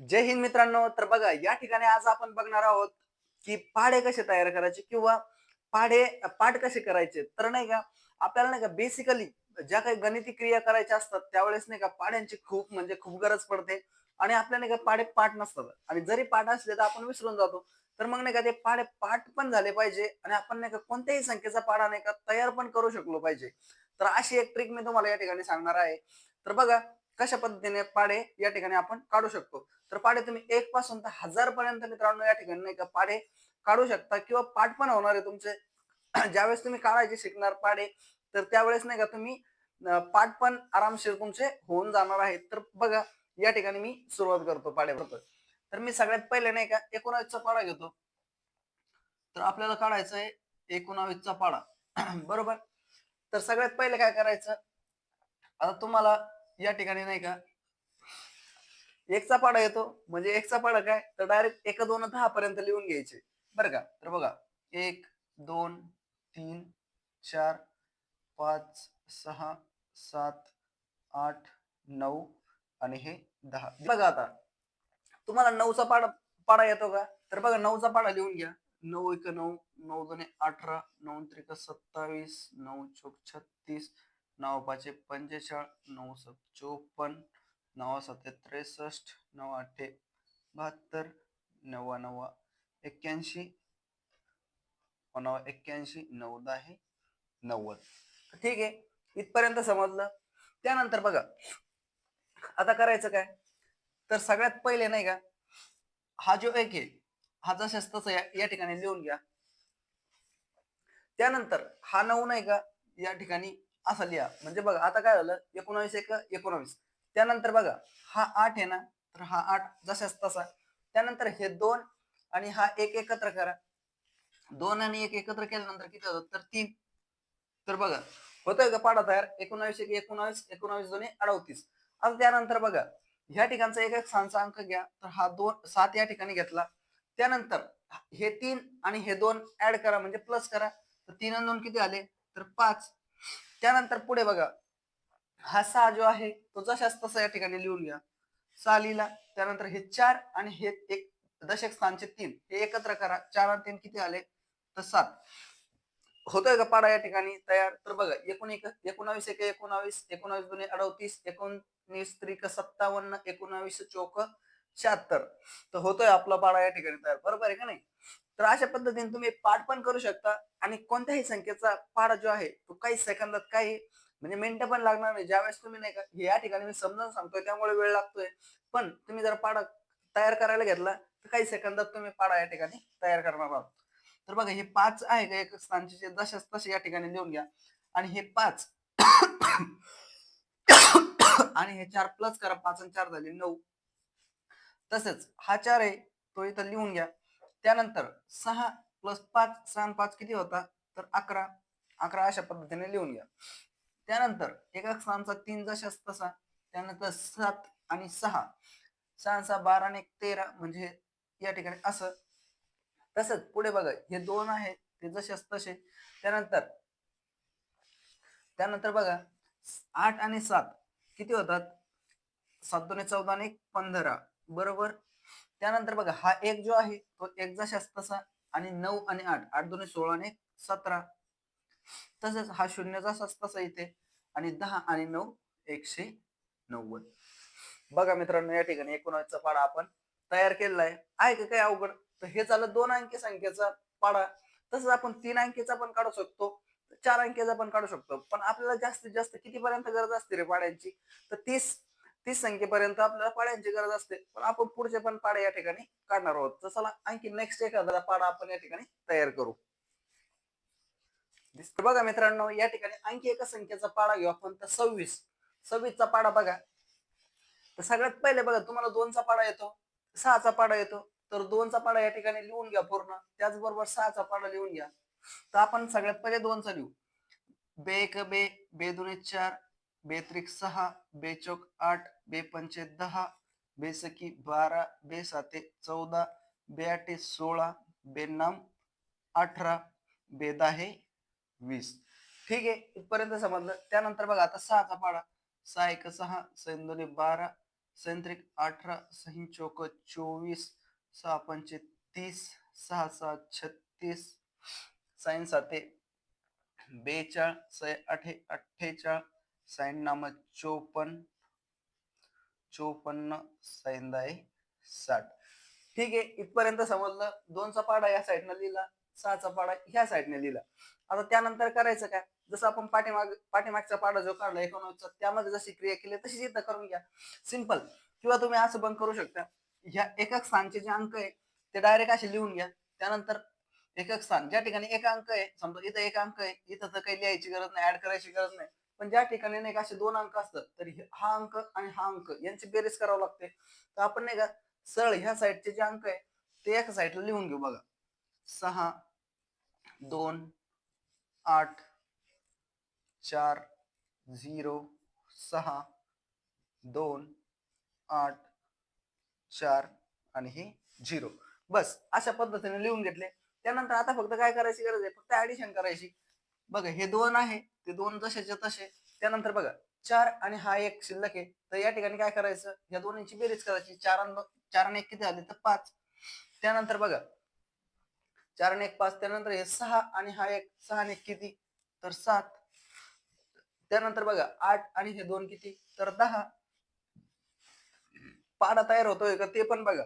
जय हिंद मित्रांनो. तर बघा या ठिकाणी आज आपण बघणार आहोत की पाडे कसे तयार करायचे किंवा पाडे पाठ कसे करायचे. तर नाही का आपल्याला नाही का बेसिकली ज्या काही गणिती क्रिया करायच्या असतात त्यावेळेस नाही का पाढ्यांची खूप म्हणजे खूप गरज पडते आणि आपल्या नाही का पाडे पाठ नसतात. आणि जरी पाठ असले तर आपण विसरून जातो. तर मग नाही का ते पाडे पाठ पण झाले पाहिजे आणि आपण नाही का कोणत्याही संख्येचा पाढा नाही का तयार पण करू शकलो पाहिजे. तर अशी एक ट्रिक मी तुम्हाला या ठिकाणी सांगणार आहे. तर बघा कशा पद्धतीने पाढे या ठिकाणी आपण काढू शकतो? तर पाढे तुम्ही एक पासून तर हजार पर्यंत मित्रांनो या ठिकाणी नाही का पाढे काढू शकता किंवा पाठ पण होणार आहे तुमचे. ज्यावेळेस तुम्ही काढायचे शिकणार पाढे तर त्यावेळेस नाही का तुम्ही पाठ पण आरामशीर तुमचे होऊन जाणार आहेत. तर बघा या ठिकाणी मी सुरुवात करतो पाढे तर मी सगळ्यात पहिले नाही का एकोणावीसचा पाढा घेतो. तर आपल्याला काढायचं आहे एकोणावीसचा पाढा बरोबर? तर सगळ्यात पहिले काय करायचं? आता तुम्हाला या ठिकाणी नाही का? एकचा पाडा येतो. म्हणजे एकचा पाडा काय? तर डायरेक्ट एक दोन दहा पर्यंत लिहून घ्यायचे. बरं का? तर बघा. एक दोन तीन चार पाच सहा सात आठ नऊ आणि हे दहा. बघा आता. तुम्हाला नऊचा पाडा पाडा येतो का? तर बघा नऊचा पाडा लिहून घ्या. नऊ एक नऊ नऊ दोन अठरा नऊ त्रिक सत्तावीस नऊ चोक छत्तीस नऊ पाचशे पंचेचाळ नऊ सत चोपन्न नवा त्रेसष्ट नऊ आठे बहात्तर नव्वा नव्वा एक्क्याऐंशी नवा एक्क्याऐंशी नऊ दहा नव्वद. ठीक आहे. इथपर्यंत समजलं. त्यानंतर बघा. आता करायचं काय? तर सगळ्यात पहिले नाही का? हा जो एक आहे हा जसे तसं या या ठिकाणी लिहून घ्या. त्यानंतर हा नऊ नाही का? या ठिकाणी असा लिहा. म्हणजे बघा आता काय झालं? एकोणावीस एक एकोणावीस. त्यानंतर बघा हा आठ आहे ना? तर हा आठ जसाच तसा. त्यानंतर हे दोन आणि हा एक एकत्र करा. दोन आणि एक एकत्र केल्यानंतर किती होतं तर तीन. तर बघा होतोय का पाडा तयार? एकोणावीस एक एकोणावीस एकोणावीस दोन्ही अडवतीस आता त्यानंतर बघा ह्या ठिकाणचा एक एक स्थानचा अंक घ्या. तर हा दोन सात या ठिकाणी घेतला. त्यानंतर हे तीन आणि हे दोन ऍड करा. म्हणजे प्लस करा. तर तीन आणि दोन किती आले? तर पाच. त्यानंतर पुढे बघा. हा सहा जो आहे तो जशाच तसा या ठिकाणी लिहून घ्या. सहा लिहिला त्यानंतर हे चार आणि हे एक दशक स्थानचे तीन. हे एकत्र करा. चार आणि तीन किती आले? तर सात. होतोय का पाडा या ठिकाणी तयार? तर बघा एकूण एक एकोणावीस एक एकोणावीस एकोणावीस दोन अडतीस एकोणीस त्रिक सत्तावन्न एकोणावीस चौक शहात्तर. तर होतोय आपला पाडा या ठिकाणी तयार. बरोबर आहे का नाही? तर अशा पद्धतीने तुम्ही पाठ पण करू शकता. आणि कोणत्याही संख्येचा पाठ जो आहे तो काही सेकंदात काही म्हणजे मिनिटं पण लागणार नाही. ज्यावेळेस तुम्ही नाही का या ठिकाणी मी समजावून सांगतोय त्यामुळे वेळ लागतोय. पण तुम्ही जर पाढा तयार करायला घेतला तर काही सेकंदात तुम्ही पाढा या ठिकाणी तयार करणार आहोत. तर बघा हे पाच आहे का? एक स्थानचे जे तसे या ठिकाणी लिहून घ्या. आणि हे पाच आणि हे चार प्लस करा पाच आणि चार झाले नऊ. तसेच हा चार आहे तो इथं लिहून घ्या. त्यानंतर सहा प्लस पाच सहा पाच किती होता? तर अकरा. अकरा अशा पद्धतीने लिहून घ्या. त्यानंतर एका स्थानचा तीन जशा तसा. त्यानंतर सात आणि सहा. सहा सहा बारा आणि एक तेरा. म्हणजे या ठिकाणी असं. तसंच पुढे बघा हे दोन आहेत ते जसेच तसे. त्यानंतर त्यानंतर बघा आठ आणि सात किती होतात? सात दोन चौदा आणि एक पंधरा. बरोबर? त्यानंतर बघा हा एक जो आहे तो एक जशाच तसा आणि नऊ आणि आठ आठ दोन सोळा आणि सतरा. तसंच हा शून्य जसाच तसा इथे आणि दहा आणि नऊ एकशे नव्वद. बघा मित्रांनो या ठिकाणी एकोणावीसचा पाडा आपण तयार केलेला आहे. आहे का काय अवघड? तर हे झालं दोन अंकी संख्येचा पाडा. तसंच आपण तीन अंकीचा पण काढू शकतो चार अंकीचा पण काढू शकतो. पण आपल्याला जास्तीत जास्त कितीपर्यंत गरज असते रे पाड्यांची? तर तीस तीस संख्येपर्यंत आपल्याला पाड्यांची गरज असते. पण आपण पुढचे पण पाडे या ठिकाणी काढणार आहोत. तर चला आणखी नेक्स्ट एखादा पाडा आपण या ठिकाणी तयार करू. दिसतं बघा मित्रांनो या ठिकाणी आणखी एका संख्येचा पाडा घेऊ आपण. तर सव्वीस. सव्वीसचा पाडा बघा. तर सगळ्यात पहिले बघा तुम्हाला दोनचा पाडा येतो सहाचा पाडा येतो. तर दोनचा पाडा या ठिकाणी लिहून घ्या पूर्ण. त्याचबरोबर सहाचा पाडा लिहून घ्या. तर आपण सगळ्यात पहिले दोनचा लिहू. बे एक बे बे दोन चार बेत्रिक सहा बे चौक आठ बेपंचे दहा बेसकी बारा बेसाते चौदा बेआटे सोळा बेनाम अठरा बेदाहे वीस. ठीक आहे इथपर्यंत समजलं. त्यानंतर बघा आता सहाचा पाडा. सहा एक सहा सैंदोने बारा सैंत्रिक अठरा सही चौक चोवीस सहा पंचे तीस सहा सहा छत्तीस साईन साते बेचाळ सय आठे अठ्ठेचाळ साईन नाम चोपन्न चोपन्न साईन दाय साठ. ठीक आहे इथपर्यंत समजलं. दोनचा पाडा या साईडनं लिहिला सहाचा पाडा ह्या साईडने लिहिला. आता त्यानंतर करायचं काय? जसं आपण पाठीमाग पाठीमागचा पाडा जो काढला एकोणवीसचा त्यामध्ये जशी क्रिया केली तशीच इथं करून घ्या. सिंपल किंवा तुम्ही असं पण करू शकता. ह्या एकक स्थानचे जे अंक आहे ते डायरेक्ट असे लिहून घ्या. त्यानंतर एकक स्थान. ज्या ठिकाणी एक अंक आहे समजा इथं एक अंक आहे इथं तर काही लिहायची गरज नाही ऍड करायची गरज नाही. पण ज्या ठिकाणी नाही का असे दोन अंक असतात तर हे- हा अंक आणि हा अंक यांची बेरीज करावं लागते. तर आपण नाही का सरळ ह्या साईडचे जे अंक आहे ते एका साईडला लिहून घेऊ बघा. सहा दोन आठ चार झिरो सहा दोन आठ चार आणि हे झिरो. बस अशा पद्धतीने लिहून घेतले. त्यानंतर आता फक्त काय करायची गरज आहे? फक्त ऍडिशन करायची. बघा हे दोन आहे. ते दोन जसेचे तसे त्यानंतर बघा चार आणि हा एक शिल्लक आहे. तर या ठिकाणी काय करायचं? या दोन्हीची बेरीज करायची. चार आणि चार आणि एक किती झाले तर पाच. त्यानंतर बघा चार आणि एक पाच. त्यानंतर हे सहा आणि हा एक सहा आणि एक किती? तर सात. त्यानंतर बघा आठ आणि हे दोन किती? तर दहा. पाडा तयार होतोय का? ते पण बघा.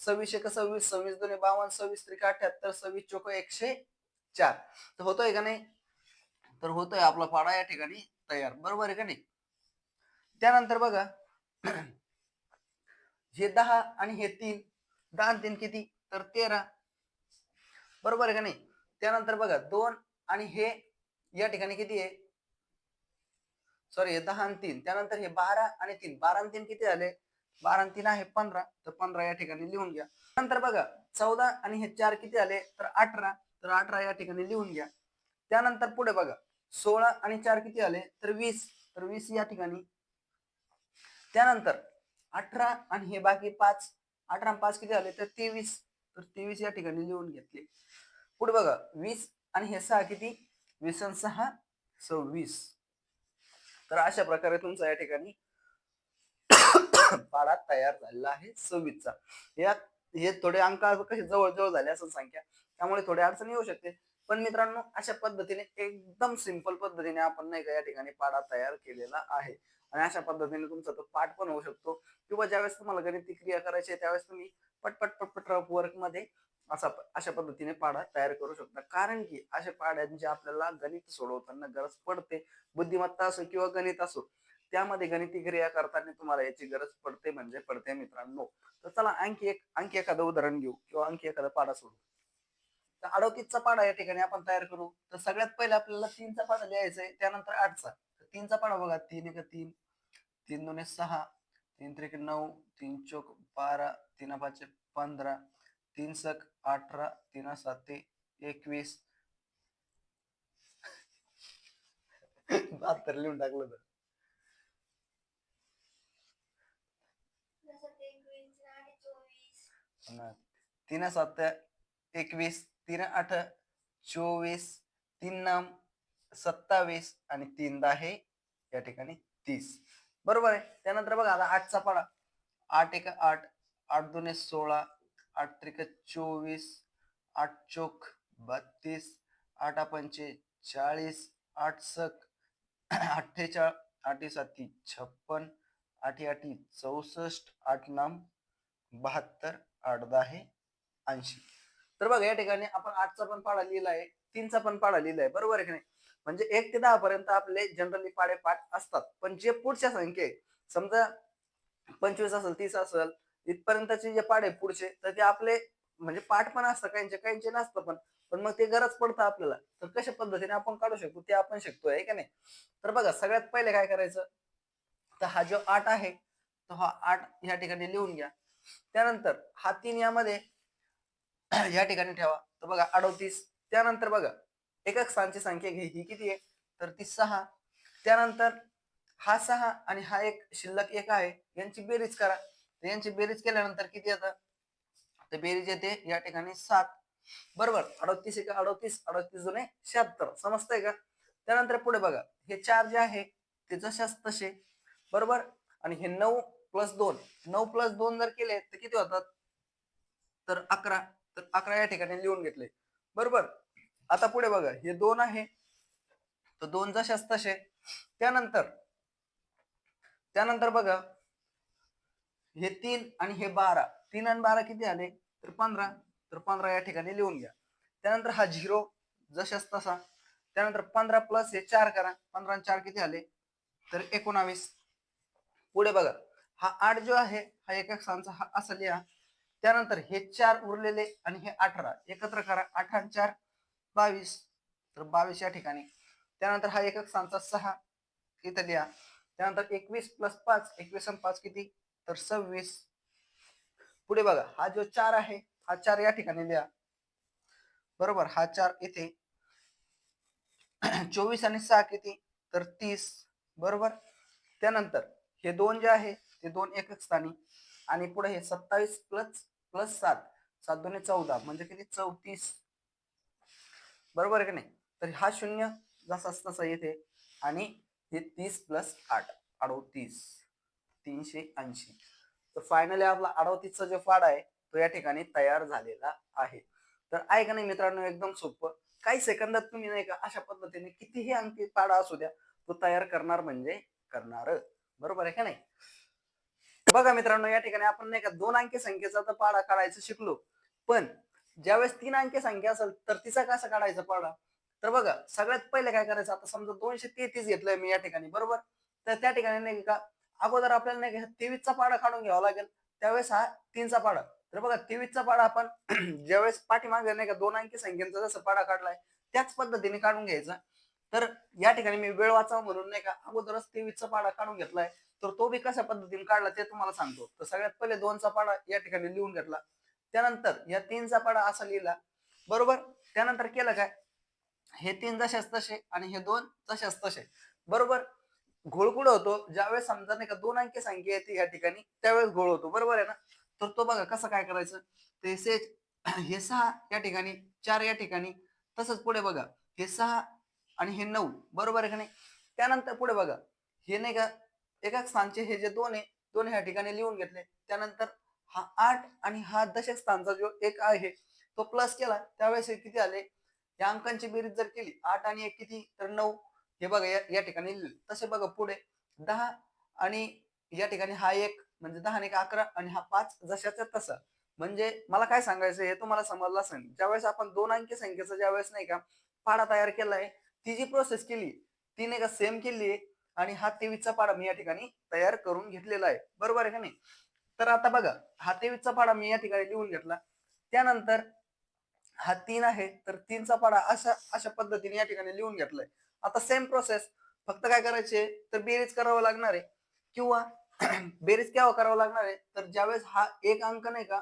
सव्वीस एक सव्वीस सव्वीस दोन बावन्न सव्वीस त्रिका अठ्याहत्तर सव्वीस चोक एकशे चार. तर होतोय का नाही? तर होतोय आपला पाडा या ठिकाणी तयार. बरोबर आहे का नाही? त्यानंतर बघा हे दहा आणि हे तीन दहा आणि तीन किती? तर तेरा. बरोबर आहे का नाही? त्यानंतर बघा दोन आणि हे या ठिकाणी किती आहे? सॉरी हे दहा आणि तीन. त्यानंतर हे बारा आणि तीन. बारा आणि तीन किती झाले? बारा आणि तीन आहे पंधरा. तर पंधरा या ठिकाणी लिहून घ्या. नंतर बघा चौदा आणि हे चार किती आले तर अठरा. तर अठरा या ठिकाणी लिहून घ्या. त्यानंतर पुढे बघा. सोळा आणि चार किती आले? तर वीस. तर वीस या ठिकाणी. त्यानंतर अठरा आणि हे बाकी पाच. अठरा आणि पाच किती आले? तर तेवीस. तर तेवीस या ठिकाणी लिहून घेतले. पुढे बघा. वीस आणि हे सहा किती? वीस आणि सहा सव्वीस. तर अशा प्रकारे तुमचा या ठिकाणी पाडा तयार झालेला आहे. सव्वीसचा. या हे थोडे अंक कसे जवळ जवळ झाले असं संख्या त्यामुळे थोडे अडचण येऊ शकते. पण मित्रांनो अशा पद्धतीने एकदम सिंपल पद्धतीने आपण नाही का या ठिकाणी पाडा तयार केलेला आहे. आणि अशा पद्धतीने तुमचा तो पाठ पण होऊ शकतो. किंवा ज्यावेळेस तुम्हाला गणिती क्रिया करायची आहे त्यावेळेस तुम्ही पटपट पटपट रफ वर्कमध्ये असा अशा पद्धतीने पाडा तयार करू शकता. कारण की अशा पाड्यांची आपल्याला गणित सोडवताना गरज पडते बुद्धिमत्ता असो किंवा गणित असो त्यामध्ये गणिती क्रिया करताना तुम्हाला याची गरज पडते म्हणजे पडते मित्रांनो. तर चला आणखी एक आणखी एखादं उदाहरण घेऊ किंवा आणखी एखादा पाडा सोडू. तर अडोतीसचा पाडा या ठिकाणी आपण तयार करू. तर सगळ्यात पहिले आपल्याला तीनचा पाडा लिहायचा आहे त्यानंतर आठचा. तर तीनचा पाडा बघा तीन एक तीन तीन दोन सहा तीन त्रिक नऊ तीन चौक बारा तीन पाच पंधरा तीन सक अठरा तीन साते एकवीस. बहात्तर लिहून टाकलं तर. तीन सात एकवीस. तीन आठ चोवीस तीन नाम सत्तावीस आणि तीन दहा या ठिकाणी तीस. बरोबर आहे. त्यानंतर बघा आता आठचा पाडा. आठ एक आठ आठ दोन सोळा आठ त्रिक चोवीस आठ चोक बत्तीस आठ पंचे चाळीस आठ सक अठ्ठेचाळ आठी साती छप्पन आठी आठी चौसष्ट आठ नाम बहात्तर आठ दहा ऐंशी. तर बघा या ठिकाणी आपण आठचा पण पाडा आहे तीनचा पण पाडा आहे. बरोबर आहे की नाही? म्हणजे एक ते दहा पर्यंत आपले जनरली पाडे पाठ असतात. पण जे पुढच्या संख्ये आहे, समजा पंचवीस असेल तीस असेल इथपर्यंतचे जे पाडे पुढचे तर ते आपले म्हणजे पाठ पण असतं काहींचे काहींचे नसतं पण. पण मग ते गरज पडतं आपल्याला. तर कशा पद्धतीने आपण काढू शकतो ते आपण शकतोय का नाही? तर बघा सगळ्यात पहिले काय करायचं? तर हा जो आठ आहे तो हा आठ या ठिकाणी लिहून घ्या. त्यानंतर हा तीन यामध्ये या ठिकाणी ठेवा. तर बघा अडोतीस. त्यानंतर बघा एकक स्थानची संख्या घे ही किती आहे? तर ती सहा. त्यानंतर हा सहा आणि हा एक शिल्लक एक आहे. यांची बेरीज करा. तर यांची बेरीज केल्यानंतर किती येतं? तर बेरीज येते या ठिकाणी सात. बरोबर. अडोतीस एक अडतीस. अडतीस जुने शहात्तर. समजतंय का? त्यानंतर पुढे बघा. हे चार जे आहे ते जशाच तसे बरोबर? आणि हे नऊ प्लस दोन. नऊ प्लस दोन जर केले तर किती होतात? तर अकरा. तर अकरा या ठिकाणी लिहून घेतले बरोबर? आता पुढे बघा हे दोन आहे. तर दोन जशाच तसे. त्यानंतर त्यानंतर बघा हे तीन आणि हे बारा. तीन आणि बारा किती आले? तर पंधरा. तर पंधरा या ठिकाणी लिहून घ्या. त्यानंतर हा झिरो जशाच तसा. त्यानंतर पंधरा प्लस हे चार करा. पंधरा आणि चार किती आले? तर एकोणावीस. पुढे बघा हा आठ जो आहे हा एक स्थानचा हा असा लिहा. त्यानंतर हे चार उरलेले आणि हे अठरा एकत्र करा. आठ आणि चार बावीस. तर बावीस या ठिकाणी. त्यानंतर हा एकक स्थानचा सहा. इथं लिहा. त्यानंतर एकवीस प्लस पाच एकवीस आणि पाच किती? तर सव्वीस. पुढे बघा. हा जो चार आहे हा चार या ठिकाणी लिहा. बरोबर? हा चार इथे. चोवीस आणि सहा किती? तर तीस. बरोबर? त्यानंतर हे दोन जे आहे ते दोन एकक स्थानी. आणि पुढे हे सत्तावीस प्लस प्लस सात. सात दोन्ही चौदा म्हणजे किती? चौतीस. बरोबर आहे की नाही? तर हा शून्य जसाच तसा येते आणि हे तीस प्लस आठ अडोतीस. तीनशे ऐंशी. तर फायनली आपला अडोतीसचा जो फाड आहे तो या ठिकाणी तयार झालेला आहे. तर आहे का नाही मित्रांनो एकदम सोपं. काही सेकंदात तुम्ही नाही का अशा पद्धतीने कितीही अंकी पाडा असू द्या तो तयार करणार म्हणजे करणार. बरोबर आहे का नाही? बघा मित्रांनो या ठिकाणी आपण नाही का दोन अंकी संख्येचा तर पाडा काढायचं शिकलो. पण ज्यावेळेस तीन अंकी संख्या असेल तर तिचा कसा काढायचा पाडा? तर बघा सगळ्यात पहिले काय करायचं? आता समजा दोनशे तेहतीस घेतलंय मी या ठिकाणी बरोबर? तर त्या ठिकाणी नाही का अगोदर आपल्याला नाही का तेवीसचा पाडा काढून घ्यावा लागेल. त्यावेळेस हा तीनचा पाडा. तर बघा तेवीसचा पाडा आपण ज्यावेळेस पाठीमागे नाही का दोन अंकी संख्येचा जसं पाडा काढलाय त्याच पद्धतीने काढून घ्यायचा. तर या ठिकाणी मी वेळ वाचावा म्हणून नाही का अगोदरच तेवीसचा पाडा काढून घेतलाय. तर तो बी कशा पद्धतीने काढला ते तुम्हाला सांगतो. तर सगळ्यात पहिले दोनचा पाडा या ठिकाणी लिहून घेतला. त्यानंतर या तीनचा पाडा असा लिहिला. बरोबर? त्यानंतर केलं काय? हे तीन जशाच तसे आणि हे दोन जशाच तसे. बरोबर? घोळ कुठं होतो? ज्यावेळेस समजा नाही का दोन अंकी संख्या येते या ठिकाणी त्यावेळेस घोळ होतो. बरोबर आहे ना? तर तो बघा कसं काय करायचं? ते से हे सहा या ठिकाणी चार या ठिकाणी तसंच पुढे बघा. हे सहा आणि हे नऊ. बरोबर आहे का नाही? त्यानंतर पुढे बघा. हे नाही का एका स्थानचे हे जे दोन आहे दोन ह्या ठिकाणी लिहून घेतले. त्यानंतर हा आठ आणि हा दशक स्थानचा जो एक आहे तो प्लस केला. त्यावेळेस हे किती आले? या अंकांची बेरीज जर केली आठ आणि एक किती? तर नऊ. हे बघा या, या ठिकाणी लिहिले. तसे बघा पुढे. दहा आणि या ठिकाणी हा एक म्हणजे दहा आणि एक अकरा आणि हा पाच जशाचा तसा. म्हणजे मला काय सांगायचं हे तुम्हाला समजलं असेल. ज्यावेळेस आपण दोन अंकी संख्येचा ज्यावेळेस नाही का पाडा तयार केलाय ती जी प्रोसेस केली ती नाही का सेम केली आणि हा तेवीसचा पाडा मी या ठिकाणी तयार करून घेतलेला आहे. बरोबर आहे का नाही? तर आता बघा हा तेवीसचा पाडा मी या ठिकाणी लिहून घेतला. त्यानंतर हा तीन आहे तर तीनचा पाडा अशा अशा पद्धतीने या ठिकाणी लिहून घेतलाय. आता सेम प्रोसेस फक्त काय करायचे तर बेरीज करावं लागणार आहे. किंवा बेरीज केव्हा करावं लागणार आहे? तर ज्यावेळेस हा एक अंक नाही का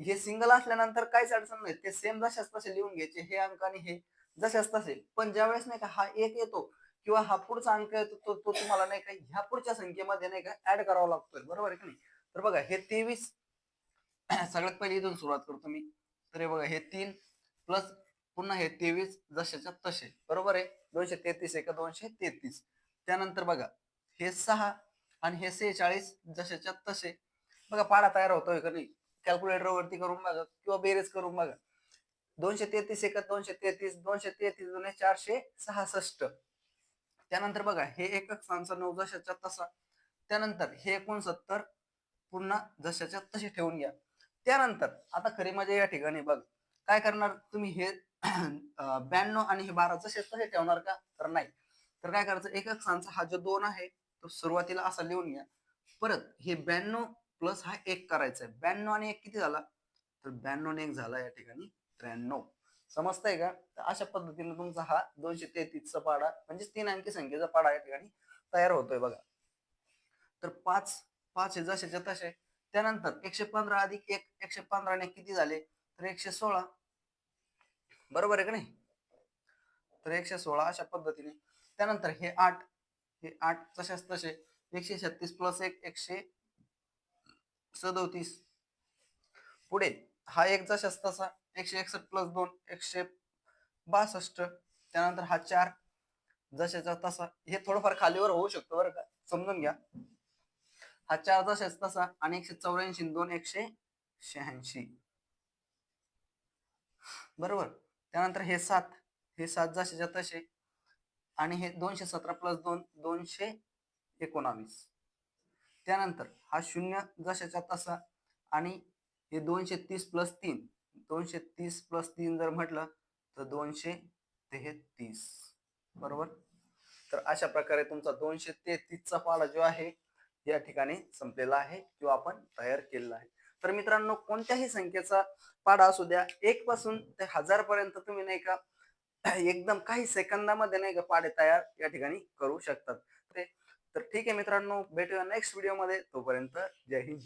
हे सिंगल असल्यानंतर काहीच अडचण नाही. ते सेम जशाच तसे लिहून घ्यायचे हे अंक आणि हे जशाच तसे. पण ज्यावेळेस नाही का हा एक येतो किंवा हा पुढचा अंक येतो तो तो तुम्हाला नाही का ह्या पुढच्या संख्येमध्ये नाही का ऍड करावा लागतोय. बरोबर आहे की नाही? तर बघा हे तेवीस सगळ्यात पहिले इथून सुरुवात करतो मी. तर हे बघा हे तीन प्लस पुन्हा हे तेवीस जशाच्या तसे बरोबर आहे? दोनशे तेहतीस एका दोनशे तेहतीस. त्यानंतर बघा हे सहा आणि हे सेहेचाळीस जशाच्या तसे बघा पाडा तयार होतोय का नाही? कॅल्क्युलेटर वरती करून बघा किंवा बेरेज करून बघा. दोनशे तेहतीस एका दोनशे तेहतीस दोनशे तेहतीस दोनशे चारशे सहासष्ट. त्यानंतर बघा हे एक स्थानचा नऊ जशाच्या तसा. त्यानंतर हे एकोणसत्तर पुन्हा जशाच्या तसे ठेवून घ्या. त्यानंतर आता खरी मजा या ठिकाणी बघ. काय करणार तुम्ही? हे ब्याण्णव आणि हे बारा जसे तसे ठेवणार का? तर नाही. तर काय करायचं? एक स्थानचा हा जो दोन आहे तो सुरुवातीला असा लिहून घ्या. परत हे ब्याण्णव प्लस हा एक करायचा आहे ब्याण्णव आणि एक किती झाला? तर ब्याण्णव एक झाला या ठिकाणी त्र्याण्णव. समजतंय का? तर अशा पद्धतीने तुमचा हा दोनशे तेहतीसचा पाडा म्हणजे तीन अंकी संख्येचा पाडा या ठिकाणी तयार होतोय बघा. तर पाच पाच हे जशाच्या तसे त्यानंतर एकशे पंधरा अधिक एक एकशे पंधरा ने किती झाले? तर एकशे सोळा. बरोबर आहे का नाही? तर एकशे सोळा अशा पद्धतीने. त्यानंतर हे आठ हे आठ तशाच तसे एकशे छत्तीस प्लस एक एकशे सदोतीस. पुढे हा एक जशाच तसा एकशे एकसष्ट प्लस दोन एकशे बासष्ट त्यानंतर हा चार जशाचा तसा. हे थोडंफार खालीवर होऊ शकतो बरं का समजून घ्या. हा चार जशाच तसा आणि एकशे चौऱ्याऐंशी दोन एकशे शहाऐंशी. बरोबर? त्यानंतर हे सात हे सात जशाच्या तसे आणि हे दोनशे सतरा प्लस दोन दोनशे एकोणावीस. त्यानंतर हा शून्य जशाचा तसा आणि हे दोनशे तीस प्लस तीन. दोनशे तीस प्लस तीन जर म्हटलं तर दोनशे तेहतीस. बरोबर? तर अशा प्रकारे तुमचा दोनशे तेहतीसचा पाडा जो आहे या ठिकाणी संपलेला आहे किंवा आपण तयार केलेला आहे. तर मित्रांनो कोणत्याही संख्येचा पाडा असू द्या एक पासून ते हजार पर्यंत तुम्ही नाही का एकदम काही सेकंदामध्ये नाही का पाडे तयार या ठिकाणी करू शकतात. तर ठीक आहे मित्रांनो भेटूया नेक्स्ट व्हिडिओमध्ये. तोपर्यंत जय हिंद.